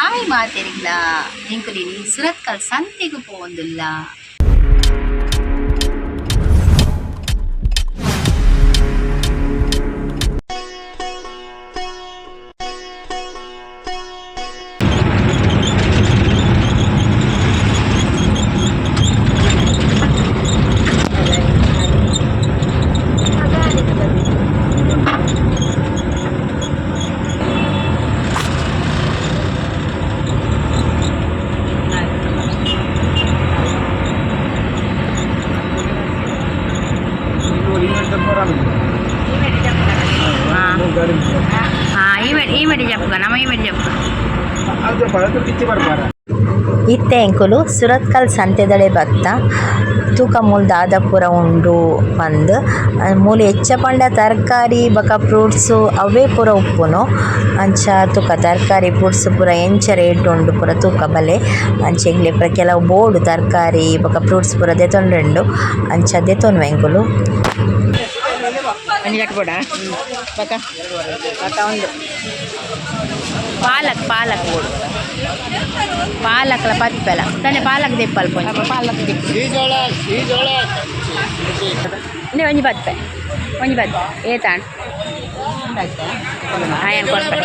Hi ಮಾತೆರಿಗ್ಲಾ ಇಂಕುಲಿನಿ Surathkal ಸಂತೆಗೂ ಪೋವೊಂದುಲ್ಲ ಇತ್ತೆ ಎಂಕುಲು ಸುರತ್ಕಲ್ ಸಂತೆದಳೆ ಬತ್ತ ತೂಕ ಮೂಲು ದಾದಾಪುರ ಉಂಡು ಪಂದ್ ಮೂಲು ಹೆಚ್ಚ ಪಂಡ ತರಕಾರಿ ಬೊಕ ಫ್ರೂಟ್ಸು ಅವೇ ಪೂರ ಉಪ್ಪುನು. ಅಂಚ ತೂಕ ತರಕಾರಿ ಫ್ರೂಟ್ಸ್ ಪೂರ ಎಂಚ ರೇಟ್ ಉಂಡು ಪೂರ ತೂಕ ಬಲೆ. ಅಂಚ ಎಂಗ್ಲೆ ಪೂರ ಕೆಲವು ಬೋರ್ಡ್ ತರಕಾರಿ ಬೊಕ ಫ್ರೂಟ್ಸ್ ಪೂರ ದೆತೊಂಡ್ರೆಂಡು ಅಂಚ ದೆತೊನ್ವೆ ಎಂಕುಲು ಪಾಲಕ್ ಪಾಲಕ್ ಓಡು ಪಾಲಕ್ಲ ಪತ್ಪೆಲ ತಾನೆ ಪಾಲಕ್ ದೆಪ್ಪಲ್ ಪೊಂಜಿ ಪಾಲಕ್ ದೆಪ್ಪು ಇಂದೆ ಒಂಜಿ ಬತ್ತೆ ಒಂಜಿ ಬತ್ತೆ ಏ ತಾಣ್ ಆಯನ್ ಕೊಡ್ಪೆ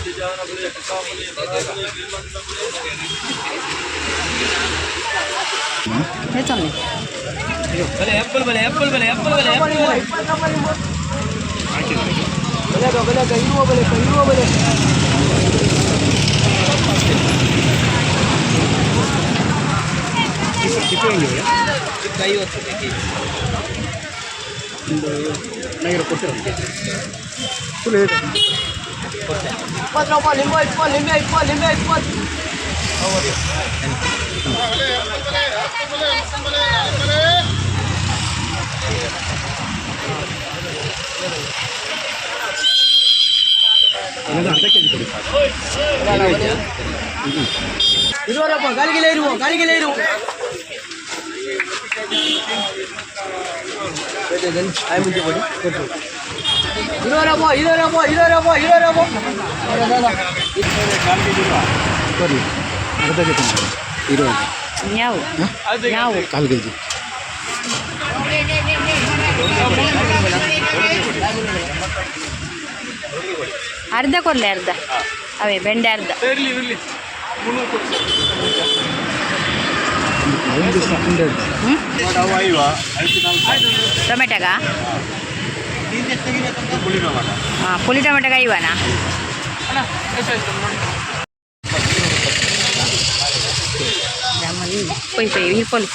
تجاربلے کتابلے بغاغلے بیمندبلے ہے چلنے بھلے ایپل بھلے ایپل بھلے ایپل بھلے ایپل بھلے بھلے گا بھلے گا ہیرو بھلے ہیرو بھلے ಕೈ ಹೊತ್ತು ಒಂದು ನಗರ ಕೊಟ್ಟು ಫುಲ್ ಹೇಗೆ ಇಪ್ಪತ್ತು ರೂಪಾಯಿ ಲಿಂಬೆ ಇಪ್ಪತ್ತು ಲಿಂಬೆ ಇಪ್ಪತ್ತು ಲಿಂಬೆ ಇಪ್ಪತ್ತು ಇರುವರಪ್ಪ ಗಾಳಿಗೆಲ್ಲ ಇರುವ ಗಾಳಿಗೆಲ್ಲ ಇರುವ ಆಯ್ತು ಕೊಟ್ಟು ಇರೋರಪ್ಪ ಇರೋರಪ್ಪ ಇರೋರಪ್ಪ ಇರೋರಪ್ಪ ಬರಲಿ ಅರ್ಧ ಕೆ ಇರೋ. ಕಾಲು ಕೆ ಜಿ ಅರ್ಧ ಕೊಡಲೆ ಅರ್ಧ. ಅವೇ ಬೆಂಡೆ ಅರ್ಧ. ಟೊಮೆಟೊಗ? ಹಾಂ ಪುಳಿ ಟೊಮೆಟೊಗ ಐವನಾ ಪೊಯ್ ಪೊಯ್ ಇಲ್ಲಿ ಪೊಲಿ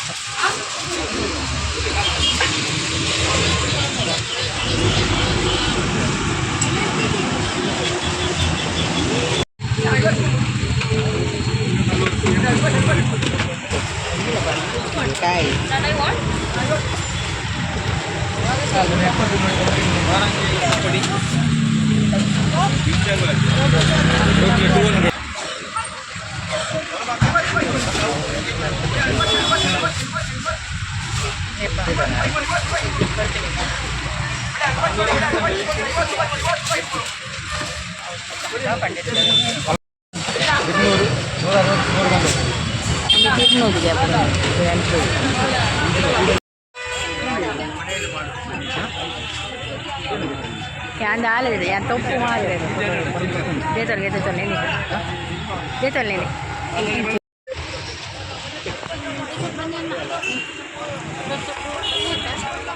ഇരുന്നൂറ് ഞാൻ ആലതില്ല ഞാൻ തൊപ്പ് മാറി ജേത്തോളെ ജേത്തോളെ ജേത്തോളെ ಊರ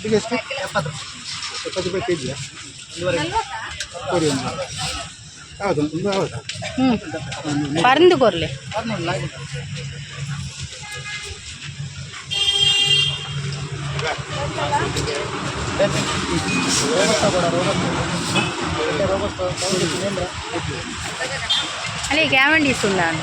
ಈಗ ಎಷ್ಟು ಎಪ್ಪತ್ತು ಎಪ್ಪತ್ತು ರೂಪಾಯಿ ಕೆ ಜಿಯಾ ಕೊಡಿ ಒಂದು ಹೌದು ಒಂದು ಹೌದಾ. ಹ್ಞೂ ಪರಂದು ಕೊರ್ಲೆ. ಅಲ್ಲಿ ನಾನು ಸುಣ್ಣಾನು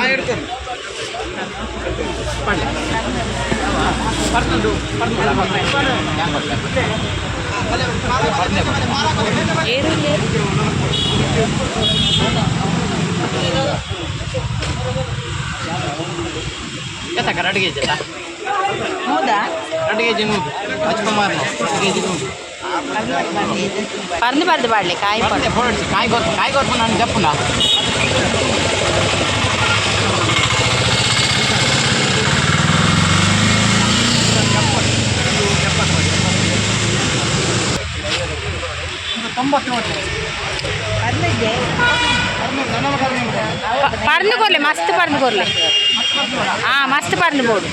ಎರಡು ಕೆ ಜಿ ಹೌದಾ? ಎರಡು ಕೆ ಜಿ ನೂರು ಹಚ್ಕೊಂಬಾರ ಕೆ ಜಿ ನೂರು ಪರಂದು ಪರಂದು ಬಾಡ್ಲಿ ಕಾಯಿ ಕಾಯಿ ಗೊತ್ತು ಕಾಯಿ ಗೊತ್ತು ನಾನು ಜಪ್ಪುನ? ತೊಂಬತ್ತು ನೋಡಿ ಪರಂದು ಕೊರ್ಲೆ ಮಸ್ತ್ ಪರಂದು ಕೊರ್ಲೆ ಹಾಂ ಮಸ್ತ್ ಪರಂದು ಬೋಡು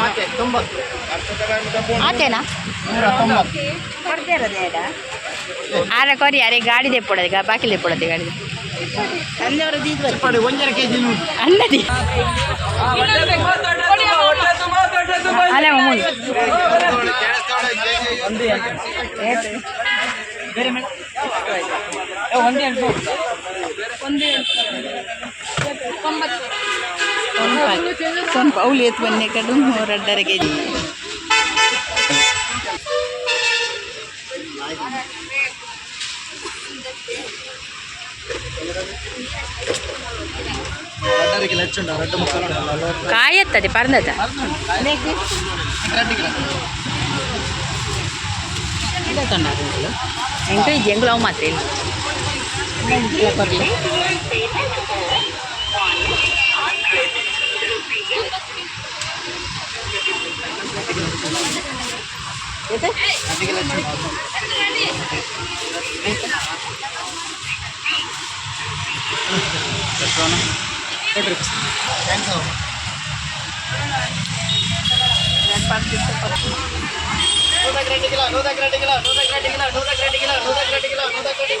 ಮತ್ತೆ ತೊಂಬತ್ತು ಆತೇನಾ ನೂರ ತೊಂಬತ್ತು ಆರ ಕೊರಿ ಅರೆ ಗಾಡಿ ತೆಪ್ಪೊಡದೆ ಬಾಕಿ ತೆಪ್ಪೊಡದೆ ಗಾಡಿ ಪಡಿ ಒಂದರ ಕೆ ಜಿ ನೂರು ಅನ್ನದಿ ಅಲ್ಲ ಮುಂದೆ ಬೇರೆ ಮೇಡಮ್ ಒಂದೇ ಎಂಟು ಒಂದು ಪೌಲ್ ಎತ್ತು ಬನ್ನಿ ಕಡು ಮೂರಡ್ಡರ ಕೆ ಜಿ ಎರಡು ಕಿಲೋ ಹೆಚ್ಚುಂಡ ಎರಡು ಮುಕ್ಕಾಲು ನಲವತ್ತು ಕಾಯತ್ತದೆ ಪರ್ದದ ಎರಡು ಕಿಲೋ ಎಂಟು ಇದು ಎಂಗ್ಳು ಅವು ಮಾತ್ರ ಇಲ್ಲ ಎರಡು ಕಿಲೋ ಹೆಚ್ಚುಂಡ ನೋಡ್ರಿ ಥ್ಯಾಂಕ್ಸ್ ಅವ್ರು ನೂರಕ್ಕೆ ಎರಡು ಕಿಲೋ ನೂರಕ್ಕೆ ಎರಡು ಕಿಲೋ ನೂರಕ್ಕೆ ಎರಡು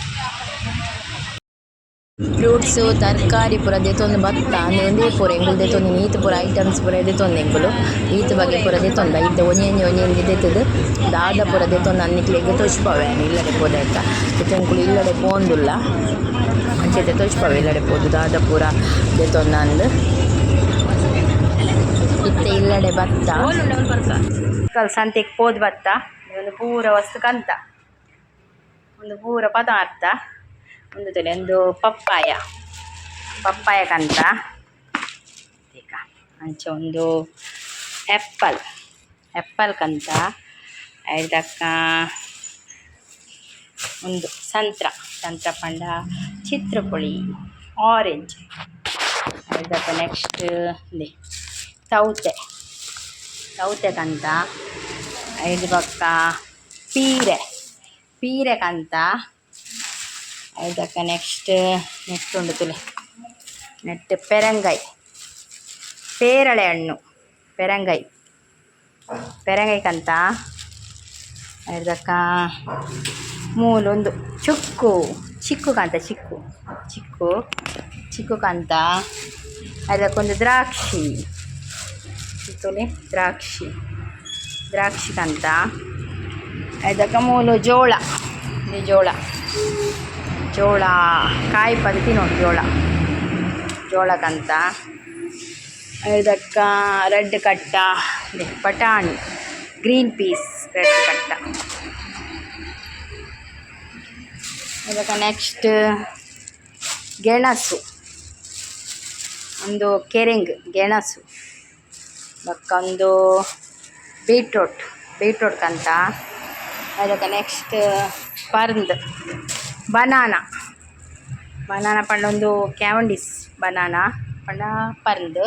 ಫ್ರೂಟ್ಸು ತರಕಾರಿ ಪೂರ ದೆತೊಂದು ಬತ್ತ ಅಂದೆ ಒಂದೇ ಪೂರ ಎಂಗುಲು ದೆತೊಂದು ನೀತ್ ಪೂರ ಐಟಮ್ಸ್ ಪೂರ ದೆತೊಂದು ಎಂಕುಲು ಈತ್ ಬಗೆ ಪೂರ ದೆತೊಂದ ಇದ್ದ ಒಂಜಿ ಒಂಜಿ ದೆತ್ತುದು ದಾದ ಪೂರ ದೆತೊಂದು ಅನ್ನಿಕ್ಲೆಗ್ ತೊಚ್ಪವೇನು ಇಲ್ಲಡೆ ಪೋದಾಯ್ತ ಎಂಕುಲು ಇಲ್ಲಡೆ ಪೋಂದುಲ್ಲ ಅಂಚೆತೆ ತೊಚ್ಪವೆ ಇಲ್ಲಡೆ ಪೋದು ದಾದ ಪೂರ ದೆತೊಂದು ಅಂದು ಇತ್ತೆ ಇಲ್ಲಡೆ ಬತ್ತ ಸಂತೆಗೆ ಪೋದು ಭತ್ತ ಒಂದು ಪೂರ ವಸ್ತು ಕಂತ ಒಂದು ಪೂರ ಪದಾರ್ಥ ಒಂದು ತಲೆ, ಒಂದು ಪಪ್ಪಾಯ. ಪಪ್ಪಾಯ ಕಂತ? ಈಗ ಅಂಚೆ ಒಂದು ಆ್ಯಪ್ಪಲ್ ಆ್ಯಪ್ಪಲ್ ಕಂತ? ಐದಕ್ಕ ಒಂದು ಸಂತ್ರ. ಸಂತ್ರ ಪಂಡ ಚಿತ್ರಪುಳಿ ಆರೆಂಜ್ ಐದಕ್ಕ ನೆಕ್ಸ್ಟ್ ಇದೆ. ಸೌತೆ ಸೌತೆ ಕಂತ? ಐದು ಪಕ್ಕ ಪೀರೆ ಪೀರೆ ಐದಕ್ಕ ನೆಕ್ಸ್ಟ್ ನೆಕ್ಸ್ಟ್ ಉಂಡು ನೆಟ್ಟು ಪೆರಂಗಾಯಿ ಪೇರಳೆ ಹಣ್ಣು. ಪೆರಂಗಾಯಿ ಪೆರಂಗಾಯಿ ಕಂತ. ಐದಕ್ಕ ಮೂಲೊಂದು ಚುಕ್ಕು. ಚಿಕ್ಕು ಕಾಂತ, ಚಿಕ್ಕು. ಚಿಕ್ಕು. ಚಿಕ್ಕು ಕಾಂತ. ಅದಕ್ಕೊಂದು ದ್ರಾಕ್ಷಿ. ತೊಲೆ ದ್ರಾಕ್ಷಿ. ದ್ರಾಕ್ಷಿ ಕಂತ. ಅದಕ್ಕೆ ಮೂಲು ಜೋಳ. ಜೋಳ. ಜೋಳ, ಕಾಯಿ ಪದ್ಧತಿ ನೋಡಿ ಜೋಳ. ಜೋಳಕ್ಕಂತ ಇದಕ್ಕೆ ರೆಡ್ ಕಟ್ಟ ಬಟಾಣಿ, ಗ್ರೀನ್ ಪೀಸ್ ರೆಡ್ ಕಟ್ಟ. ಇದಕ್ಕೆ ನೆಕ್ಸ್ಟ್ ಗೆಣಸು. ಒಂದು ಕೆರೆಂಗ್ ಗೆಣಸು. ಮತ್ತೊಂದು ಬೀಟ್ರೂಟ್, ಬೀಟ್ರೂಟ್ಗಂತ. ಅದಕ್ಕೆ ನೆಕ್ಸ್ಟ್ ಪರ್ಂದ್. ಬನಾನ ಬನಾನ ಪಂಡೊಂದು ಕ್ಯಾವಂಡಿಸ್ ಬನಾನ ಪಂಡ ಪರ್ಂದು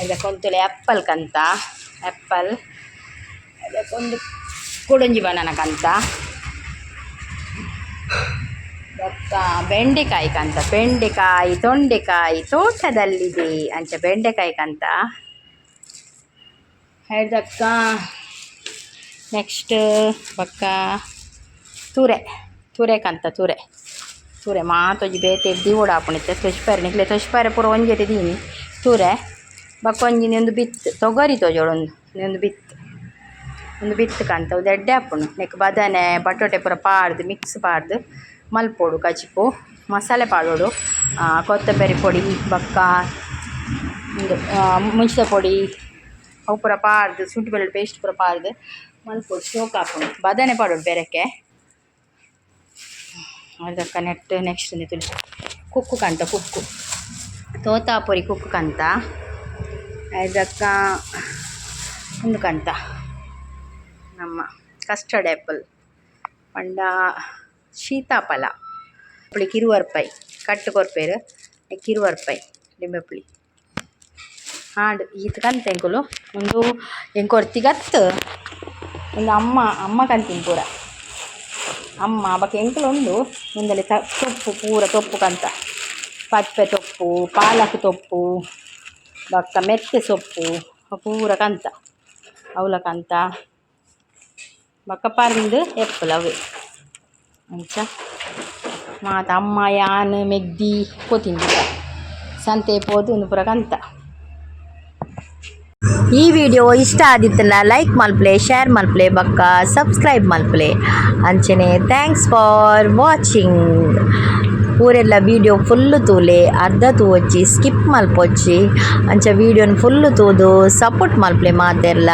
ಅದಕ್ಕೊಂತುಲೆ ಆ್ಯಪ್ಪಲ್ ಕಂತ. ಆ್ಯಪ್ಪಲ್ ಅದಕ್ಕೊಂದು ಕುಡಂಜಿ ಬನಾನ ಕಂತ. ಬೆಂಡೆಕಾಯಿ ಕಂತ. ಬೆಂಡೆಕಾಯಿ, ತೊಂಡೆಕಾಯಿ ತೋಟದಲ್ಲಿದೆ ಅಂಚ ಬೆಂಡೆಕಾಯಿ ಕಂತ. ಹೇಳ್ದಕ್ಕ ನೆಕ್ಸ್ಟ್ ಬಕ್ಕ, ತುರೆ. ತುರೆ ಕಂತ ತುರೆ ತುರೆ ಮಾತೊಂಜಿ ಬೇತೆ ದಿವೋಡ ಹಾಪುಣಿತ್ತೆ ತೊಚ್ಪಾರೆ ನಿಕ್ಲೆ ತೊಚ್ಪಾರೆ ಪೂರ ಒಂಜೆತೆ ದೀನಿ ತುರೆ ಬಕ್ಕ ಒಂಜಿನಿ ಒಂದು ಬಿತ್ತು ತೊಗರಿ ತೋಜೋಳೊಂದು ಒಂದು ಬಿತ್ತು ಒಂದು ಬಿತ್ತು ಕಂತ ಒಂದು ಎಡ್ಡೆ ಹಾಪುಣು ನೆಕ್ ಬದನೆ ಬಟೋಟೆ ಪೂರ ಪಾಡ್ದು ಮಿಕ್ಸ್ ಪಾಡ್ದು ಮಲ್ಪೋಡು ಕಚಿಪು ಮಸಾಲೆ ಪಾಡೋಡು ಕೊತ್ತಂಬರಿ ಪೊಡಿ ಬಕ್ಕ ಒಂದು ಮುಂಚಿದ ಪೊಡಿ ಅವು ಪೂರ ಪಾಡ್ದು ಶುಂಠಿ ಬೆಳ್ಳುಳ್ಳಿ ಪೇಸ್ಟ್ ಪೂರ ಪಾಡ್ದು ಮಲ್ಪೊಡು ಶೋಕ್ ಹಾಕೊಂಡು ಬದನೆ ಪಾಡೋಡು ಬೆರಕೆ ಅದಕ್ಕೆ ನೆಟ್ ನೆಕ್ಸ್ಟ್ ತುಳಿ. ಕುಕ್ಕು ಕಂತ, ಕುಕ್ಕು. ತೋತಾಪುರಿ ಕುಕ್ಕು ಕಂತ. ಅದಕ್ಕ ಒಂದು ಕಂತ. ನಮ್ಮ ಕಸ್ಟರ್ಡ್ ಆ್ಯಪಲ್ ಪಂಡ ಶೀತಾಫಲ ಪುಳಿ ಕಿರುವರ್ಪೈ ಕಟ್ಟು ಕೊರ್ಪೇರು. ಕಿರುವರ್ಪೈ ಲಿಂಬೆಪುಳಿ ಹಾಡು, ಈತ ಕಂತ ಎಂಕುಲು ಒಂದು ಎಂಕೊರ್ತಿಗತ್ತು ಒಂದು ಅಮ್ಮ ಅಮ್ಮ ಕಂತೀನಿ ಪೂರ. ಅಮ್ಮ ಬಕ ಎಂಕುಲು ಉಂಡು ಮುಂದಲೆ ತ ತೊಪ್ಪು ಪೂರ ತೊಪ್ಪು ಕಂತ ಪಚ್ಚೆ ತೊಪ್ಪು ಪಾಲಕ್ ತೊಪ್ಪು ಬಕ್ಕ ಮೆತ್ತೆ ಸೊಪ್ಪು ಅವು ಪೂರ ಕಂತ ಅವಲ ಕಂತ ಬಕ್ಕ ಪರ್ಂದು ಎಪ್ಪಲ ಅವೇ ಅಂಚ ಮಾತ ಅಮ್ಮ ಯಾನ್ ಮೆಗ್ದಿ ಪೋತಿಂದು ಸಂತೆ ಪೋದು ಒಂದು ಪೂರ ಕಂತ ಈ ವಿಡಿಯೋ ಇಷ್ಟ ಆದಿತ್ತಲ್ಲ ಲೈಕ್ ಮಲ್ಪ್ಲೆ ಶೇರ್ ಮಲ್ಪ್ಲೆ, ಬಕ್ಕ ಸಬ್ಸ್ಕ್ರೈಬ್ ಮಲ್ಪ್ಲೆ. ಅಂಚನೆ ಥ್ಯಾಂಕ್ಸ್ ಫಾರ್ ವಾಚಿಂಗ್ ಊರೆಲ್ಲ ವೀಡಿಯೋ ಫುಲ್ಲು ತೂಲೆ, ಅರ್ಧ ತೂವಚ್ಚಿ ಸ್ಕಿಪ್ ಮಲ್ಪೊಚ್ಚಿ. ಅಂಚ ವೀಡಿಯೋನ ಫುಲ್ಲು ತೂದು ಸಪೋರ್ಟ್ ಮಲ್ಪ್ಲೆ ಮಾತೆಲ್ಲ